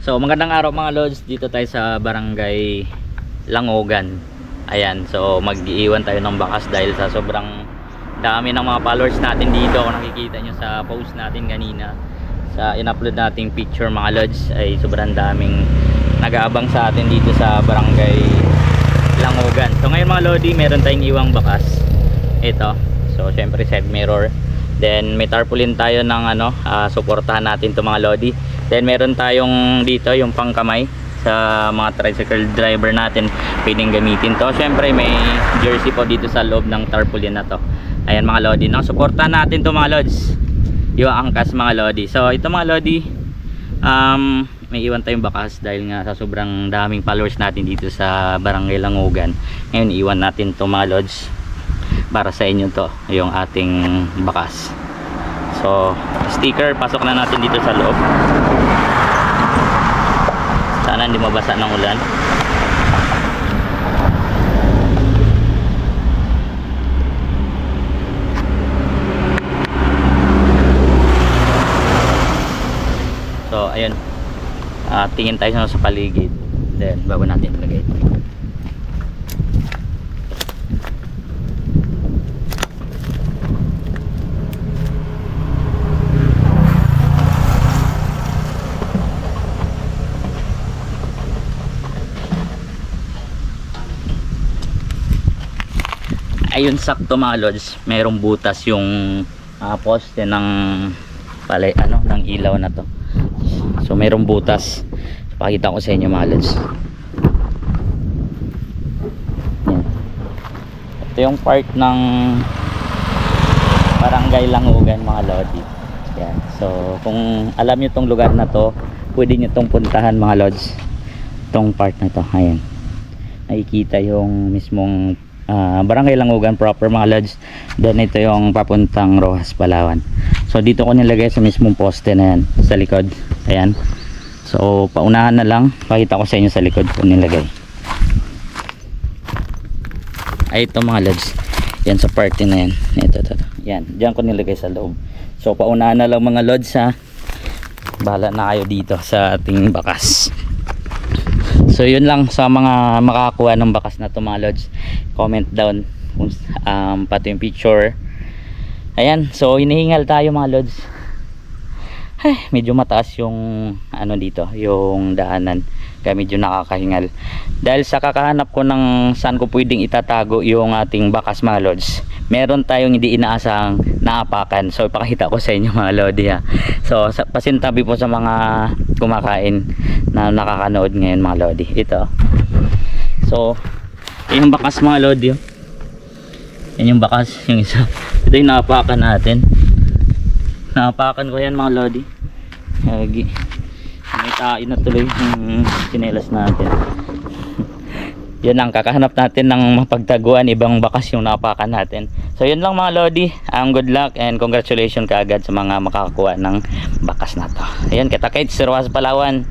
So magandang araw mga lods, dito tayo sa barangay Langogan. Ayan, so mag-iiwan tayo ng bakas dahil sa sobrang dami ng mga followers natin dito. Kung nakikita nyo sa post natin kanina, sa in-upload nating picture mga lods, ay sobrang daming nag-aabang sa atin dito sa barangay Langogan. So ngayon mga lodi, meron tayong iwang bakas. Ito. So syempre side mirror. Then may tarpaulin tayo ng ano, ah, suportahan natin to mga lodi. Then meron tayong dito yung pangkamay sa mga tricycle driver natin pwedeng gamitin to. Syempre may jersey po dito sa loob ng tarpaulin na to. Ayan mga lodi, no? suportahan natin to mga lods. Yung angkas mga lodi. So ito mga lodi, um, may iwan tayong bakas dahil nga sa sobrang daming followers natin dito sa Barangay Langogan. Ngayon iwan natin to mga lods para sa inyo to yung ating bakas. So, sticker pasok na natin dito sa loob. Sana hindi mabasa ng ulan. So, ayun. Ah, tingin tayo sa paligid. Then, bago natin ilagay. Ayun sakto mga lods merong butas yung ah, poste ng palay ano ng ilaw na to. So merong butas. Pakita ko sa inyo mga lods. Yan. Ito yung part ng barangay Langugan mga lodi. Yan. So kung alam nyo tong lugar na to pwede nyo tong puntahan mga lods tong part na to. Ayan. Nakikita yung mismong ah, barangay Langugan proper mga lods then ito yung papuntang Rojas Palawan. So dito ko nilagay sa mismong poste na yan sa likod. Ayan. So paunahan na lang. Pakita ko sa inyo sa likod ko nilagay. Ay ito mga lods yan sa party na yan. Ito ito, ito. yan. Dyan ko nilagay sa loob. So paunahan na lang mga lods ha. Bahala na kayo dito sa ating bakas So yun lang sa mga makakakuha ng bakas na to mga lods. Comment down kung um, pati yung picture. Ayan, so hinihingal tayo mga lods. Ay, medyo mataas yung ano dito, yung daanan. Kaya medyo nakakahingal. Dahil sa kakahanap ko ng saan ko pwedeng itatago yung ating bakas mga lods. Meron tayong hindi inaasahang naapakan. So ipakita ko sa inyo mga lodi ha. So pasintabi po sa mga kumakain na nakakanood ngayon mga lodi. Ito. So yung bakas mga lodi. oh. Yan yung bakas, yung isa. Ito yung naapakan natin. Naapakan ko yan mga lodi. Lagi. May tain na tuloy yung sinelas natin. Yan lang, kakahanap natin ng mapagtaguan ibang bakas yung napakan natin. So yun lang mga lodi. Ang good luck and congratulations kaagad sa mga makakakuha ng bakas na to. Ayan, kita kits, Rojas Palawan.